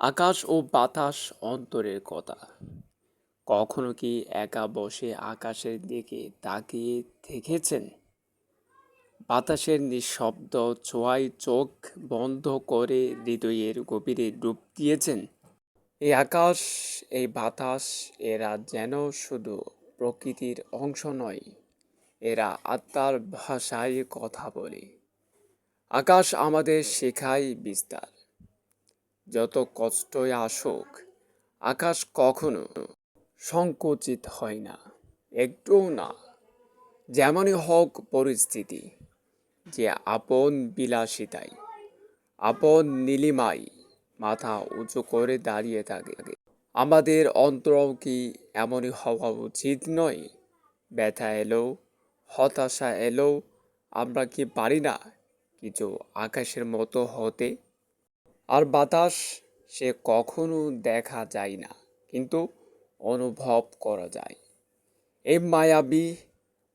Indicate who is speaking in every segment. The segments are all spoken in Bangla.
Speaker 1: আকাশ ও বাতাস অন্তরের কথা। কখনো কি একা বসে আকাশের দিকে তাকিয়ে থেকেছেন বাতাসের নিঃশব্দ ছোঁয়ায় চোখ বন্ধ করে হৃদয়ের গভীরে ডুব দিয়েছেন। এই আকাশ এই বাতাস, এরা যেন শুধু প্রকৃতির অংশ নয়, এরা আত্মার ভাষায় কথা বলে। আকাশ আমাদের শেখায় বিস্তার। যত কষ্টই আসুক, আকাশ কখনো সংকুচিত হয় না, একটুও না। যেমনই হোক পরিস্থিতি, যে আপন বিলাসিতায় আপন নীলিমায় মাথা উঁচু করে দাঁড়িয়ে থাকে। আমাদের অন্তর কি এমনই হওয়া উচিত নয়? ব্যথা এলো, হতাশা এলো, আমরা কি পারি না কিছু আকাশের মতো হতে? আর বাতাস সে কখনো দেখা যায় না, কিন্তু অনুভব করা যায়। এই মায়াবী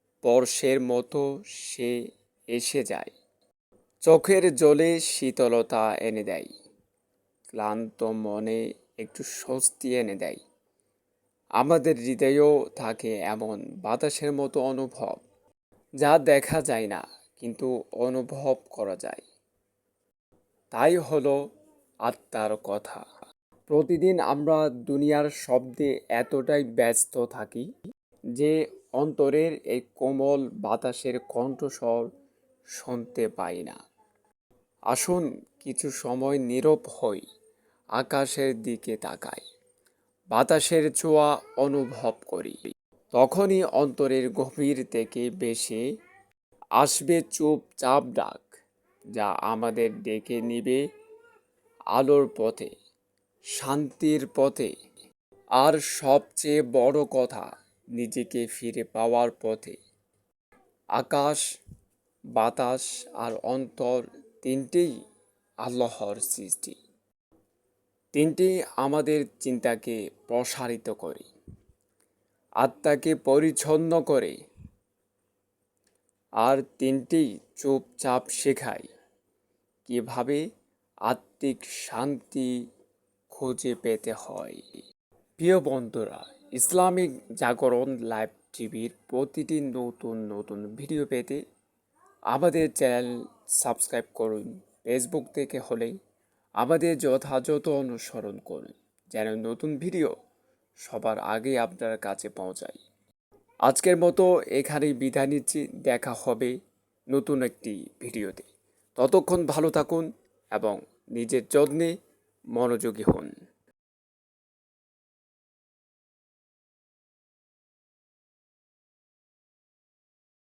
Speaker 1: স্পর্শের মতো সে এসে যায়। চোখের জলে শীতলতা এনে দেয়। ক্লান্ত মনে একটু স্বস্তি এনে দেয়। আমাদের হৃদয়েও থাকে এমন বাতাসের মতো অনুভব, যা দেখা যায় না, কিন্তু অনুভব করা যায়। তাই হলো আত্মার কথা। প্রতিদিন আমরা দুনিয়ার শব্দে এতটাই ব্যস্ত থাকি যে অন্তরের এই কোমল বাতাসের কণ্ঠস্বর শুনতে পাই না। আসুন কিছু সময় নীরব হই, আকাশের দিকে তাকাই, বাতাসের ছোঁয়া অনুভব করি। তখনই অন্তরের গভীর থেকে বেশি আসবে চুপচাপ ডাক, যা আমাদের ডেকে নিবে আলোর পথে, শান্তির পথে। আর সবচেয়ে বড় কথা, নিজেকে ফিরে পাওয়ার পথে। আকাশ, বাতাস আর অন্তর তিনটেই আল্লাহর সৃষ্টি। তিনটি আমাদের চিন্তাকে প্রসারিত করে, আত্মাকে পরিচ্ছন্ন করে। আর তিনটি চুপচাপ শেখায় কীভাবে আত্মিক শান্তি খুঁজে পেতে হয়। প্রিয় বন্ধুরা, ইসলামিক জাগরণ লাইভ টিভির প্রতিটি নতুন নতুন ভিডিও পেতে আমাদের চ্যানেল সাবস্ক্রাইব করুন। ফেসবুক থেকে হলে আমাদের যথাযথ অনুসরণ করুন। যেন নতুন ভিডিও সবার আগে আপনার কাছে পৌঁছায়। আজকের মতো এখানেই বিদায় নিচ্ছি। দেখা হবে নতুন একটি ভিডিওতে। ততক্ষণ ভালো থাকুন এবং নিজের যত্নে মনোযোগী হন।